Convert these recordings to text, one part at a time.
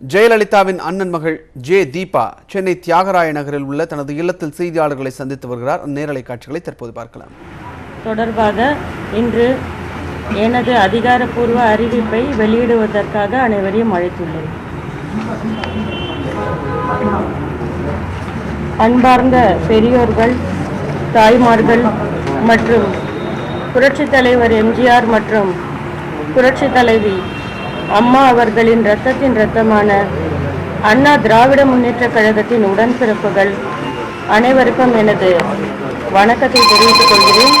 ஜெயலலிதாவின் அண்ணன் மகள் ஜே தீபா சென்னை தியாகராய நகரில் உள்ள தனது இல்லத்தில் செய்தியாளர்களை சந்தித்து வருகிறார். நேரலை காட்சிகளை தற்போது பார்க்கலாம். தொடர்பாக இன்று எனது அதிகாரப்பூர்வ அறிவிப்பை வெளியிடுவதற்காக அனைவரையும் அழைத்துள்ளேன். அன்பார்ந்த பெரியோர்கள் தாய்மார்கள் மற்றும் புரட்சித் தலைவர் எம்ஜிஆர் மற்றும் புரட்சித் தலைவி அம்மா அவர்களின் இரத்தத்தின் இரத்தமான அண்ணா திராவிட முன்னேற்றக் கழகத்தின் உடன்பிறப்புகள் அனைவருக்கும் எனது வணக்கத்தை தெரிவித்துக் கொள்கிறேன்.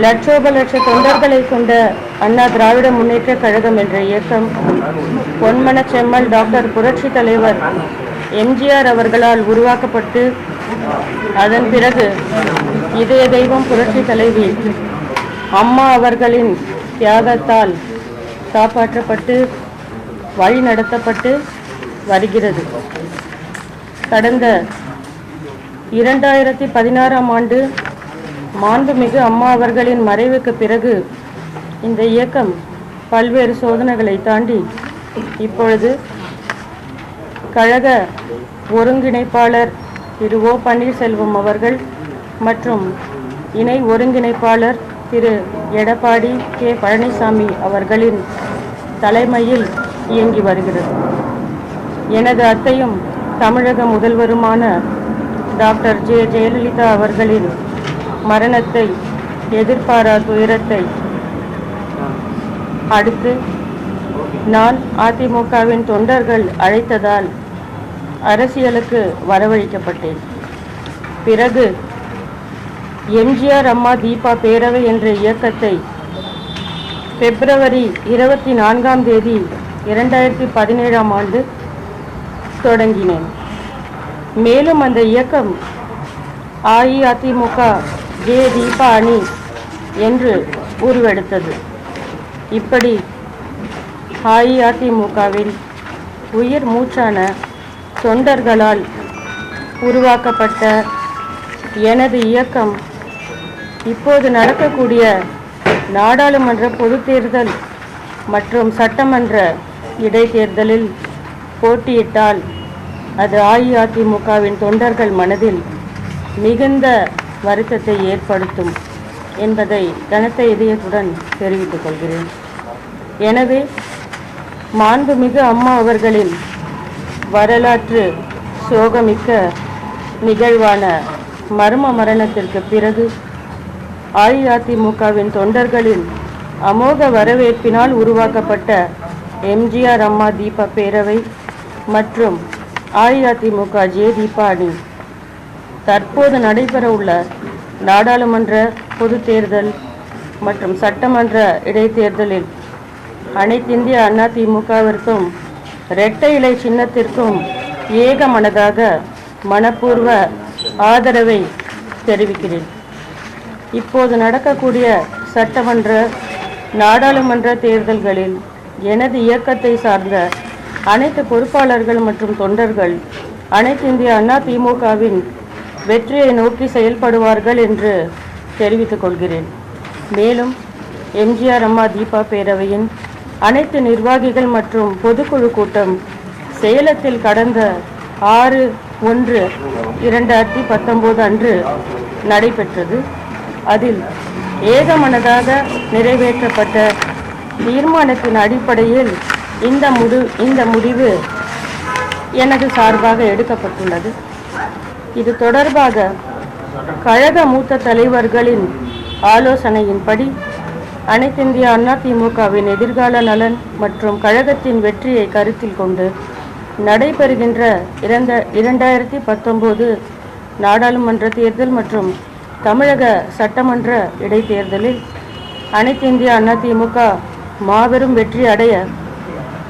லட்சோப லட்ச தொண்டர்களை கொண்ட அண்ணா திராவிட முன்னேற்ற கழகம் என்ற இயக்கம் பொன்மன செம்மல் டாக்டர் புரட்சி தலைவர் எம்ஜிஆர் அவர்களால் உருவாக்கப்பட்டு அதன் பிறகு இதய தெய்வம் புரட்சி தலைவி அம்மா அவர்களின் தியாகத்தால் காப்பாற்றப்பட்டு வழி நடத்தப்பட்டு வருகிறது. கடந்த இரண்டாயிரத்தி பதினாறாம் ஆண்டு மாண்புமிகு அம்மா அவர்களின் மறைவுக்கு பிறகு இந்த இயக்கம் பல்வேறு சோதனைகளை தாண்டி இப்பொழுது கழக ஒருங்கிணைப்பாளர் திரு ஓ பன்னீர்செல்வம் அவர்கள் மற்றும் இணை ஒருங்கிணைப்பாளர் திரு எடப்பாடி கே. பழனிசாமி அவர்களின் தலைமையில் இயங்கி வருகிறது. எனது அத்தையும் தமிழக முதல்வருமான டாக்டர் ஜே. ஜெயலலிதா அவர்களின் மரணத்தை எதிர்பாரா துயரத்தை அடுத்து நான் அதிமுகவின் தொண்டர்கள் அழைத்ததால் அரசியலுக்கு வரவழைக்கப்பட்டேன். பிறகு எம்ஜிஆர் அம்மா தீபா பேரவை என்ற இயக்கத்தை பிப்ரவரி இருபத்தி நான்காம் தேதி இரண்டாயிரத்தி பதினேழாம் ஆண்டு தொடங்கினேன். மேலும் அந்த இயக்கம் அஇஅதிமுக ஜே தீபா அணி என்று உருவெடுத்தது. இப்படி அஇஅதிமுகவின் உயிர் மூச்சான தொண்டர்களால் உருவாக்கப்பட்ட எனது இயக்கம் இப்போது நடக்கக்கூடிய நாடாளுமன்ற பொதுத் தேர்தல் மற்றும் சட்டமன்ற இடைத்தேர்தலில் போட்டியிட்டால் அது அஇஅதிமுகவின் தொண்டர்கள் மனதில் மிகுந்த வருத்தத்தை ஏற்படுத்தும் என்பதை கனத்த இதயத்துடன் தெரிவித்துக் கொள்கிறேன். எனவே மாண்புமிகு அம்மா அவர்களின் வரலாற்று சோகமிக்க நிகழ்வான மர்ம மரணத்திற்கு பிறகு அஇஅதிமுகவின் தொண்டர்களின் அமோக வரவேற்பினால் உருவாக்கப்பட்ட எம்ஜிஆர் அம்மா தீப பேரவை மற்றும் அஇஅதிமுக ஜே தீபா அணி தற்போது நடைபெறவுள்ள நாடாளுமன்ற பொது தேர்தல் மற்றும் சட்டமன்ற இடைத்தேர்தலில் அனைத்திந்திய அண்ணா திமுகவிற்கும் இரட்டை இலை சின்னத்திற்கும் ஏகமனதாக மனப்பூர்வ ஆதரவை தெரிவிக்கிறேன். இப்போது நடக்கக்கூடிய சட்டமன்ற நாடாளுமன்ற தேர்தல்களில் எனது இயக்கத்தை சார்ந்த அனைத்து பொறுப்பாளர்கள் மற்றும் தொண்டர்கள் அனைத்து இந்திய அண்ணா திமுகவின் வெற்றியை நோக்கி செயல்படுவார்கள் என்று தெரிவித்துக் கொள்கிறேன். மேலும் எம்ஜிஆர் அம்மா தீபா பேரவையின் அனைத்து நிர்வாகிகள் மற்றும் பொதுக்குழு கூட்டம் சேலத்தில் கடந்த ஆறு ஒன்று இரண்டாயிரத்தி பத்தொம்போது அன்று நடைபெற்றது. அதில் ஏகமனதாக நிறைவேற்றப்பட்ட தீர்மானத்தின் அடிப்படையில் இந்த முடி இந்த முடிவு எனது சார்பாக எடுக்கப்பட்டுள்ளது. இது தொடர்பாக கழக மூத்த தலைவர்களின் ஆலோசனையின்படி அனைத்திந்திய அண்ணா திமுகவின் எதிர்கால நலன் மற்றும் கழகத்தின் வெற்றியை கருத்தில் கொண்டு நடைபெறுகின்ற இரண்ட இரண்டாயிரத்தி பத்தொம்போது நாடாளுமன்ற தேர்தல் மற்றும் தமிழக சட்டமன்ற இடைத்தேர்தலில் அனைத்திந்திய அண்ணா திமுக மாபெரும் வெற்றி அடைய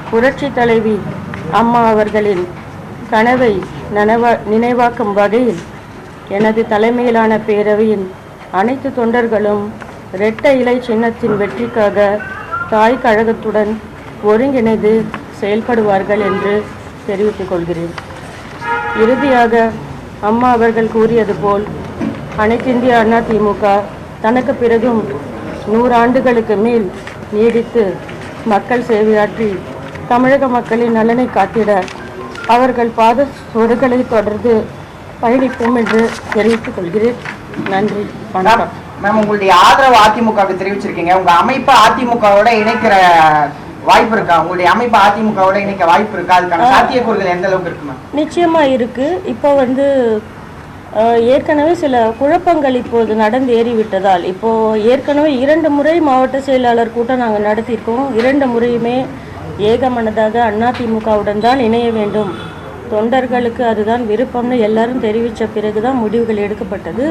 புரட்சி தலைவி அம்மா அவர்களின் கனவை நனவா நினைவாக்கும் வகையில் எனது தலைமையிலான பேரவையின் அனைத்து தொண்டர்களும் இரட்டை இலை சின்னத்தின் வெற்றிக்காக தாய் கழகத்துடன் ஒருங்கிணைந்து செயல்படுவார்கள் என்று தெரிவித்துக் கொள்கிறேன். இறுதியாக அம்மா அவர்கள் கூறியது போல் அனைத்திந்திய அண்ணா திமுக தனக்கு பிறகும் நூறு ஆண்டுகளுக்கு மேல் நீடித்து மக்கள் சேவையாற்றி தமிழக மக்களின் நலனை காத்திட அவர்கள் பாத சொடுகளை தொடர்ந்து பயணிப்போம் என்று தெரிவித்துக் கொள்கிறேன். நன்றி. வணக்கம். மேம் உங்களுடைய ஆதரவு அதிமுகவுக்கு தெரிவிச்சிருக்கீங்க. உங்க அமைப்பை அதிமுகவோட இணைக்கிற வாய்ப்பு இருக்கா? உங்களுடைய அமைப்பை அதிமுகவோட இணைக்க வாய்ப்பு இருக்கா? அதுக்கான சாத்தியக்கூறுகள் எந்த அளவுக்கு இருக்கு நிச்சயமா இருக்கு. இப்போ வந்து ஏற்கனவே சில குழப்பங்கள் இப்போது நடந்து ஏறிவிட்டதால் இப்போ ஏற்கனவே இரண்டு முறை மாவட்ட செயலாளர் கூட்டம் நாங்கள் நடத்தியிருக்கோம். இரண்டு முறையுமே ஏகமனதாக அதிமுகவுடன் தான் இணைய வேண்டும். தொண்டர்களுக்கு அதுதான் விருப்பம்னு எல்லாரும் தெரிவித்த பிறகுதான் முடிவுகள் எடுக்கப்பட்டது.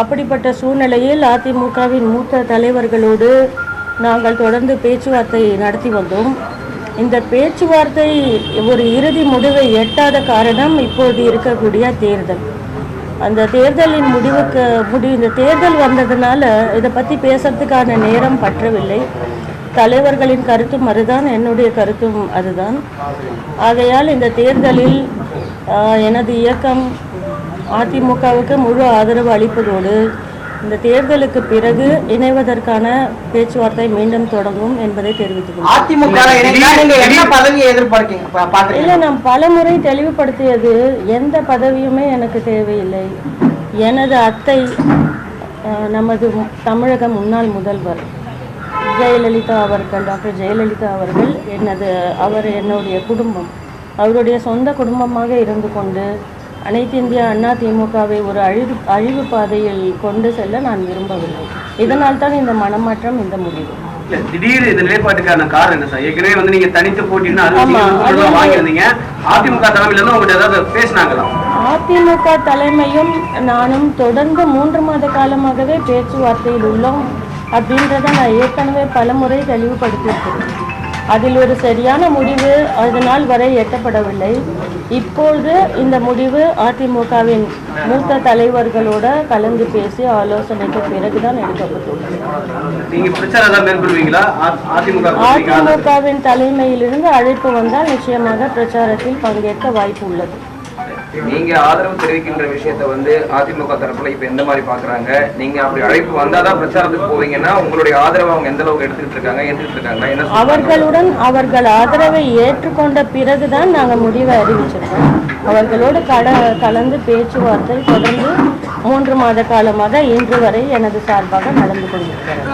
அப்படிப்பட்ட சூழ்நிலையில் அதிமுகவின் மூத்த தலைவர்களோடு நாங்கள் தொடர்ந்து பேச்சுவார்த்தை நடத்தி வந்தோம். இந்த பேச்சுவார்த்தை ஒரு இறுதி முடிவை எட்டாத காரணம் இப்போது இருக்கக்கூடிய தேர்தல். அந்த தேர்தலின் முடிவுக்கு முடிவு இந்த தேர்தல் வந்ததுனால இதை பற்றி பேசுறதுக்கான நேரம் பற்றவில்லை. தலைவர்களின் கருத்தும் அதுதான் என்னுடைய கருத்தும் அதுதான். ஆகையால் இந்த தேர்தலில் எனது இயக்கம் அதிமுகவுக்கு முழு ஆதரவு அளிப்பதோடு இந்த தேர்தலுக்கு பிறகு இணைவதற்கான பேச்சுவார்த்தை மீண்டும் தொடங்கும் என்பதை தெரிவித்துக் கொள்கிறேன். அதிமுக இணைந்தா நீங்க என்ன பதவியை எதிர்பார்க்கீங்க? பா- பாக்குறீங்க இல்லை நான் பலமுறை தெளிவுபடுத்தியது எந்த பதவியுமே எனக்கு தேவையில்லை. எனது அத்தை அஹ், நமது தமிழக முன்னாள் முதல்வர் ஜெயலலிதா அவர்கள் டாக்டர் ஜெயலலிதா அவர்கள் எனது அவர் என்னுடைய குடும்பம் அவருடைய சொந்த குடும்பமாக இருந்து கொண்டு அனைத்து இந்திய அண்ணா திமுகவை ஒரு அழிவு அழிவு பாதையில் கொண்டு செல்ல நான் விரும்பவில்லை. இதனால் தான் இந்த மனமாற்றம் இந்த முடிவு. இல்ல, திடீர் இந்த நிலைப்பாட்டுக்கான காரணம் என்ன சார்? ஏற்கனவே வந்து நீங்க தனித்து போட்டின்னு ஆமா, அறுபத்தி அது வந்து- வாங்கியிருந்தீங்க. அதிமுக தலைமையில இருந்து உங்கள்கிட்ட ஏதாவது பேசினாங்களா? அதிமுக தலைமையும் நானும் தொடர்ந்து மூன்று மாத காலமாகவே பேச்சுவார்த்தையில் உள்ளோம் அப்படின்றத நான் ஏற்கனவே பல முறை தெளிவுபடுத்தியிருக்கிறேன். அதில் ஒரு சரியான முடிவு அது நாள் வரை எட்டப்படவில்லை. இப்பொழுது இந்த முடிவு அதிமுகவின் மூத்த தலைவர்களோட கலந்து பேசி ஆலோசனைக்கு பிறகுதான் எடுக்கப்பட்டுள்ளது? அதிமுகவின் தலைமையிலிருந்து அழைப்பு வந்தால் நிச்சயமாக பிரச்சாரத்தில் பங்கேற்க வாய்ப்பு உள்ளது. நீங்க ஆதரவு தெரிவிக்கின்ற விஷயத்த வந்து அதிமுக தரப்புல இப்ப எந்த மாதிரி பாக்குறாங்க? நீங்க அப்படி அழைப்பு வந்தாதான் பிரச்சாரத்துக்கு போவீங்கன்னா உங்களுடைய ஆதரவு அவங்க எந்த அளவுக்கு எடுத்துக்கிட்டு இருக்காங்க எடுத்துக்கிட்டு இருக்காங்க என்ன? அவர்களுடன் அவர்கள் ஆதரவை ஏற்றுக்கொண்ட பிறகுதான் நாங்கள் முடிவை அறிவிச்சிருக்கோம். அவர்களோடு கல கலந்து பேச்சுவார்த்தை தொடர்ந்து மூன்று மாத காலமாக இன்று வரை எனது சார்பாக நடந்து கொண்டிருக்கிறது.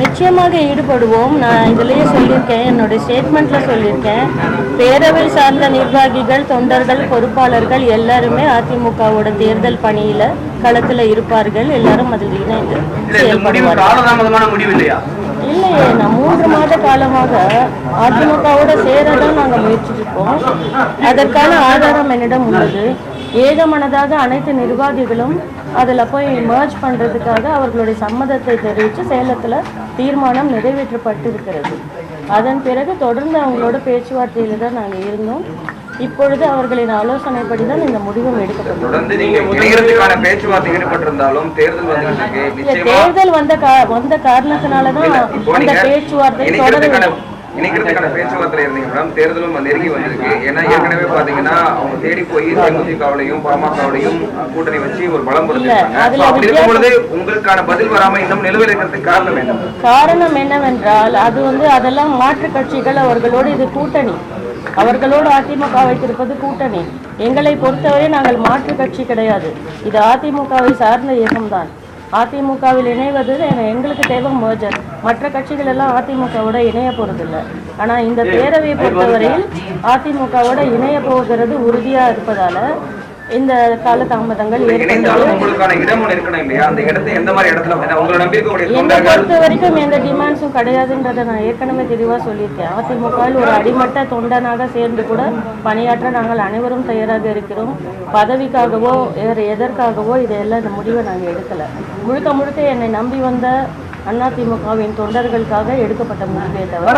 நிச்சயமாக ஈடுபடுவோம். நான் இதிலேயே சொல்லியிருக்கேன் என்னுடைய ஸ்டேட்மெண்ட்ல சொல்லியிருக்கேன். பேரவை சார்ந்த நிர்வாகிகள் தொண்டர்கள் பொறுப்பாளர்கள் எல்லாருமே அதிமுகவோட தேர்தல் பணியில களத்துல இருப்பார்கள். எல்லாரும் அதில் இணைந்து செயல்படுவார்கள். இல்லையா? நான் மூன்று மாத காலமாக அதிமுகவோட சேரதான் நாங்கள் முயற்சிச்சிருக்கோம். அதற்கான ஆதாரம் என்னிடம் உள்ளது. ஏகமனதாக அனைத்து நிர்வாகிகளும் அதில் போய் merge பண்றதுக்காக அவர்களுடைய சம்மதத்தை தெரிவித்து சேலத்தில் தீர்மானம் நிறைவேற்றப்பட்டிருக்கிறது. அதன் பிறகு தொடர்ந்து அவங்களோட பேச்சுவார்த்தையில் தான் நாங்கள் இருந்தோம். இப்பொழுது அவர்களின் ஆலோசனைப்படி தான் இந்த முடிவும் எடுக்கப்பட்டது. தேர்தல் வந்த கா வந்த காரணத்தினால தான் அந்த பேச்சுவார்த்தை தொடர இணைக்கிறதுக்கான வேண்டும். இணைக்கிறதுக்கான பேச்சுவார்த்தை இருந்தீங்க மேடம் தேர்தலும் நெருங்கி வந்திருக்கு. ஏன்னா ஏற்கனவே பாத்தீங்கன்னா அவங்க தேடி போய் தேமுதிகவிலையும் பாமகவிலையும் கூட்டணி வச்சு ஒரு பலம் கொடுத்திருக்காங்க. அப்படி உங்களுக்கான பதில் வராம இன்னும் நிலுவையில் இருக்கிறதுக்கு காரணம் என்ன? காரணம் என்னவென்றால் அது வந்து அதெல்லாம் மாற்றுக் கட்சிகள் அவர்களோடு இது கூட்டணி. அவர்களோடு அதிமுக வைத்திருப்பது கூட்டணி. எங்களை பொறுத்தவரை நாங்கள் மாற்றுக் கட்சி கிடையாது. இது அதிமுகவை சார்ந்த இயக்கம்தான். அதிமுகவில் இணைவது எங்களுக்கு தேவை merger. மற்ற கட்சிகள் எல்லாம் அதிமுகவோட இணைய போறதில்லை. ஆனா இந்த பேரவையை பொறுத்தவரையில் அதிமுகவோட இணைய போகிறது உறுதியா இருப்பதால இந்த கால தாமதங்கள் என்னை பொறுத்த வரைக்கும் எந்த டிமாண்ட்ஸும் கிடையாதுன்றதை நான் ஏற்கனவே தெளிவாக சொல்லியிருக்கேன். அதிமுகவில் ஒரு அடிமட்ட தொண்டனாக சேர்ந்து கூட பணியாற்ற நாங்கள் அனைவரும் தயாராக இருக்கிறோம். பதவிக்காகவோ வேறு எதற்காகவோ இதையெல்லாம் இந்த முடிவை நாங்கள் எடுக்கலை. முழுக்க முழுக்க என்னை நம்பி வந்த அதிமுகவின் தொண்டர்களுக்காக எடுக்கப்பட்ட முடிவே தவிர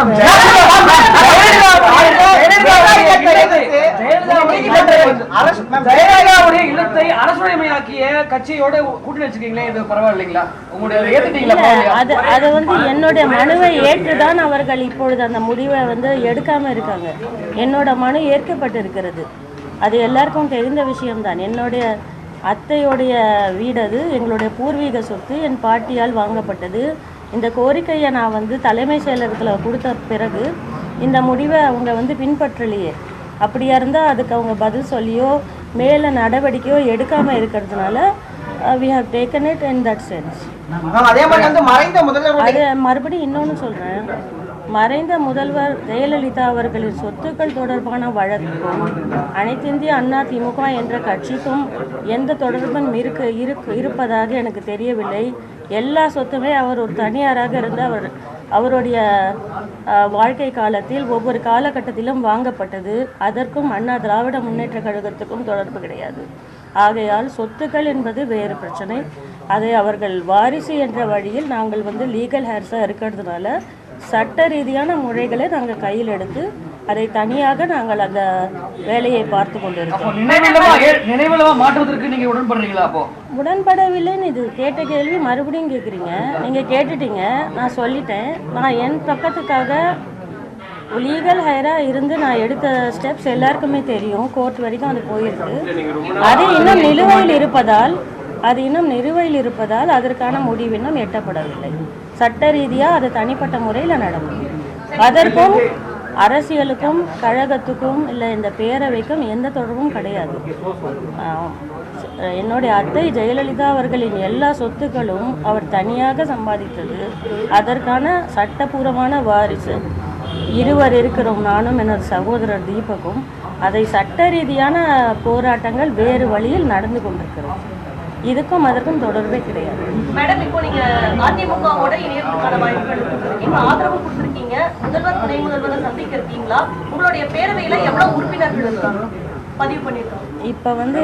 கட்சியோட கூட்டணி வச்சிருக்கீங்களே இது பரவாயில்லைங்களா? உங்களுடைய ஏத்துட்டீங்களா அது அது வந்து என்னுடைய மனுவை ஏற்றுதான் அவர்கள் இப்பொழுது அந்த முடிவை வந்து எடுக்காம இருக்காங்க. என்னோட மனு ஏற்கப்பட்டிருக்கிறது. அது எல்லாருக்கும் தெரிந்த விஷயம்தான். என்னுடைய அத்தையுடைய வீடு அது எங்களுடைய பூர்வீக சொத்து என் பாட்டியால் வாங்கப்பட்டது. இந்த கோரிக்கையை நான் வந்து தலைமை செயலகத்தில் கொடுத்த பிறகு இந்த முடிவை அவங்க வந்து பின்பற்றலையே. அப்படியா இருந்தால் அதுக்கு அவங்க பதில் சொல்லியோ மேலே நடவடிக்கையோ எடுக்காமல் இருக்கிறதுனால we have taken it in that sense அதே மறுபடியும் இன்னொன்று சொல்கிறேன் மறைந்த முதல்வர் ஜெயலலிதா அவர்களின் சொத்துக்கள் தொடர்பான வழக்குக்கும் அனைத்து இந்திய அண்ணா திமுக என்ற கட்சிக்கும் எந்த தொடர்பும் இருக்க இருக்கு இருப்பதாக எனக்கு தெரியவில்லை. எல்லா சொத்துமே அவர் ஒரு தனியாராக இருந்து அவர் அவருடைய வாழ்க்கை காலத்தில் ஒவ்வொரு காலகட்டத்திலும் வாங்கப்பட்டது. அதற்கும் அண்ணா திராவிட முன்னேற்ற கழகத்துக்கும் தொடர்பு கிடையாது. ஆகையால் சொத்துக்கள் என்பது வேறு பிரச்சனை. அதை அவர்கள் வாரிசு என்ற வழியில் நாங்கள் வந்து லீகல் ஹேர்ஸாக இருக்கிறதுனால சட்ட ரீதியான முறைகளை நாங்கள் கையில் எடுத்து அதை தனியாக நாங்கள் அந்த வேலையை பார்த்து கொண்டிருக்கோம் உடன்படவில்லைன்னு இது கேட்ட கேள்வி மறுபடியும் கேட்குறீங்க நீங்கள் கேட்டுட்டீங்க நான் சொல்லிட்டேன். நான் என் பக்கத்துக்காக லீகல் ஹையராக இருந்து நான் எடுத்த ஸ்டெப்ஸ் எல்லாருக்குமே தெரியும். கோர்ட் வரைக்கும் அது போயிருக்கு. அது இன்னும் நிலுவையில் இருப்பதால் அது இன்னும் நிலுவையில் இருப்பதால் அதற்கான முடிவு இன்னும் எட்டப்படவில்லை. சட்ட ரீதியாக அது தனிப்பட்ட முறையில் நடக்கும். அதற்கும் அரசியலுக்கும் கழகத்துக்கும் இல்லை இந்த பேரவைக்கும் எந்த தொடர்பும் கிடையாது. என்னுடைய அத்தை ஜெயலலிதா அவர்களின் எல்லா சொத்துக்களும் அவர் தனியாக சம்பாதித்தது. அதற்கான சட்டபூர்வமான வாரிசு. இருவர் இருக்கிறோம் நானும் எனது சகோதரர் தீபக்கும். அதை சட்ட ரீதியான போராட்டங்கள் வேறு வழியில் நடந்து கொண்டிருக்கிறோம். இதுக்கும் அதற்கும் தொடர்பே கிடையாது. மேடம் இப்போ நீங்க அதிமுகவோட இணையத்துக்கான வாய்ப்புகள் கொடுத்துருக்கீங்க ஆதரவு இருக்கீங்க முதல்வர் துணை முதல்வரை சந்திக்க இருக்கீங்களா உங்களுடைய பேரவையில எவ்வளவு உறுப்பினர்கள் இருக்காங்க? பதிவு பண்ணிருக்காங்க இப்போ வந்து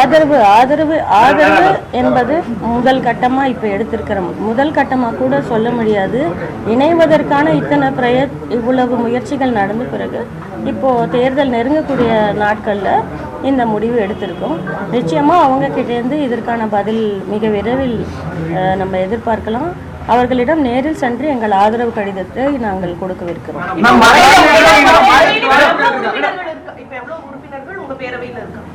ஆதரவு ஆதரவு ஆதரவு என்பது முதல் கட்டமாக இப்போ எடுத்திருக்கிறோம் முதல் கட்டமாக கூட சொல்ல முடியாது. இணைவதற்கான இத்தனை பிரய இவ்வளவு முயற்சிகள் நடந்த பிறகு இப்போ தேர்தல் நெருங்கக்கூடிய நாட்களில் இந்த முடிவு எடுத்திருக்கோம். நிச்சயமாக அவங்க கிட்டேருந்து இதற்கான பதில் மிக விரைவில் நம்ம எதிர்பார்க்கலாம். அவர்களிடம் நேரில் சென்று எங்கள் ஆதரவு கடிதத்தை நாங்கள் கொடுக்கவிருக்கிறோம். உறுப்பினர்கள் இருக்கா இப்ப எவ்வளவு உறுப்பினர்கள் உங்க பேரவையில இருக்காங்க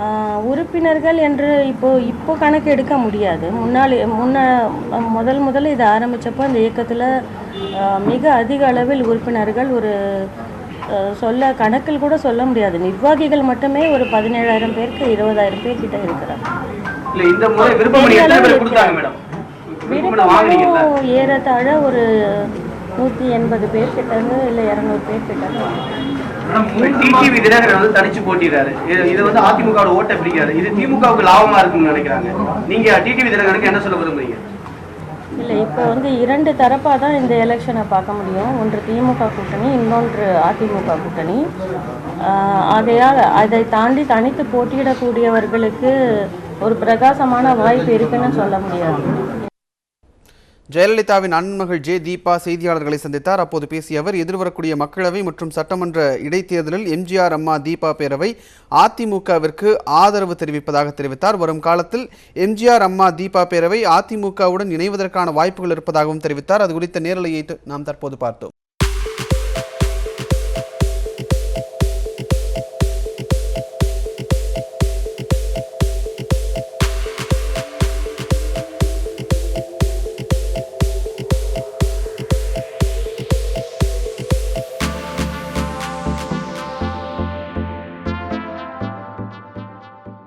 ஆஹ் உறுப்பினர்கள் என்று இப்போ இப்போ கணக்கு எடுக்க முடியாது. முன்னாள் முன்ன முதல் முதல்ல இது ஆரம்பித்தப்போ இந்த இயக்கத்தில் மிக அதிக அளவில் உறுப்பினர்கள் ஒரு சொல்ல கணக்கில் கூட சொல்ல முடியாது. நிர்வாகிகள் மட்டுமே ஒரு பதினேழாயிரம் பேருக்கு இருபதாயிரம் பேர் கிட்ட இருக்கிறாங்க. ஏறத்தாழ ஒரு நூற்றி எண்பது பேர் கிட்ட இருந்து இல்லை இரநூறு பேர் கிட்ட டிடிவி தினகரன் வந்து தனிச்சு போட்டிடுறாரு. இது- இது வந்து அதிமுகவோட ஓட்டை பிடிக்காது. இது திமுகவுக்கு லாபமா இருக்கும்னு நினைக்கிறாங்க. நீங்க டிடிவி தினகரனுக்கு என்ன சொல்ல விரும்புறீங்க? இல்லை இப்போ வந்து இரண்டு தரப்பாக தான் இந்த எலெக்ஷனை பார்க்க முடியும். ஒன்று திமுக கூட்டணி இன்னொன்று அதிமுக கூட்டணி. ஆகையால் அதை தாண்டி தனித்து போட்டியிடக்கூடியவர்களுக்கு ஒரு பிரகாசமான வாய்ப்பு இருக்குன்னு சொல்ல முடியாது. ஜெயலலிதாவின் அண்மகள் ஜே. தீபா செய்தியாளர்களை சந்தித்தார். அப்போது பேசிய அவர் எதிர்வரக்கூடிய மக்களவை மற்றும் சட்டமன்ற இடைத்தேர்தலில் எம்ஜிஆர் அம்மா தீபா பேரவை அதிமுகவிற்கு ஆதரவு தெரிவிப்பதாக தெரிவித்தார். வரும் காலத்தில் எம்ஜிஆர் அம்மா தீபா பேரவை அதிமுகவுடன் இணைவதற்கான வாய்ப்புகள் இருப்பதாகவும் தெரிவித்தார். அது குறித்த நேரலையை நாம் தற்போது பார்த்தோம்.